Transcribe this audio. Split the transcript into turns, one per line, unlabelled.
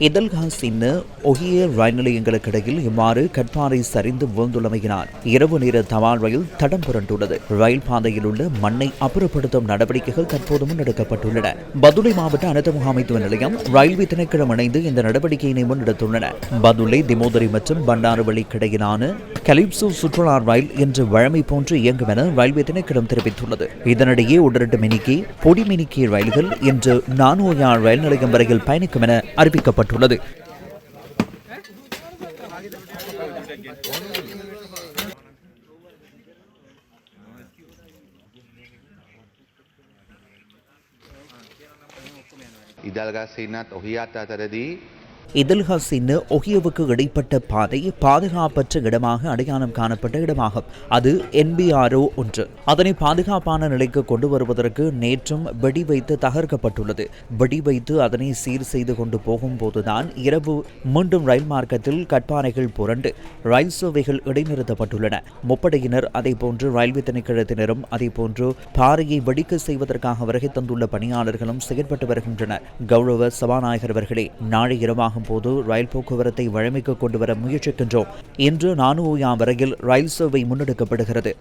இதழ்காசின் ஒகிய ரயில் நிலையங்களுக்கு இடையில் இவ்வாறு கட்பாறை சரிந்து விழுந்துள்ளமையினால் இரவு நேர தபால் ரயில் தடம் புரண்டுள்ளது. ரயில் பாதையில் உள்ள மண்ணை அப்புறப்படுத்தும் நடவடிக்கைகள் தற்போது முன்னெடுக்கப்பட்டுள்ளன. பதுளை மாவட்ட அனைத்து முகாமைத்துவ நிலையம் ரயில்வே திணைக்களம் இணைந்து இந்த நடவடிக்கையினை முன்னெடுத்துள்ளன. பதுளை திமோதரி மற்றும் பண்டாரவழிக்கு கலிப்சோ சுற்றுலா ரயில் இன்று வழமை போன்று இயங்கும் என ரயில்வே திணைக்களம் தெரிவித்துள்ளது இதனிடையே உடரட்டு மினிக்கி பொடி மினிக்கி ரயில்கள் இன்று நானோயா ரயில் நிலையம் வரையில் பயணிக்கும் என அறிவிக்கப்பட்டுள்ளது
ඉදල්ගස්සින්නත් ඔහියත් අතරදී
இதழ்ஹாசின் ஒகியவுக்கு இடைப்பட்ட பாதை பாதுகாப்பற்ற இடமாக அடையாளம் காணப்பட்ட இடமாகும். அது என்பிஆர்ஓ ஒன்று. அதனை பாதுகாப்பான நிலைக்கு கொண்டு வருவதற்கு நேற்றும் வெடி வைத்து தகர்க்கப்பட்டுள்ளது. வெடி வைத்து அதனை சீர் செய்து கொண்டு போகும்போதுதான் இரவு மீண்டும் ரயில் மார்க்கத்தில் கட்பாறைகள் புரண்டு ரயில் சேவைகள் இடைநிறுத்தப்பட்டுள்ளன. முப்படையினர் அதேபோன்று ரயில்வே திணைக்களத்தினரும் அதேபோன்று பாறையை வெடிக்க செய்வதற்காக வருகை தந்துள்ள பணியாளர்களும் செயற்பட்டு வருகின்றனர். கௌரவ சபாநாயகர் அவர்களே நாளை இரவாகும் போது ரயில் போக்குவரத்தை வழமைக்கு கொண்டு வர முயற்சிக்கின்றோம். இன்று நானூயா வரையில் ரயில் சேவை முன்னெடுக்கப்படுகிறது.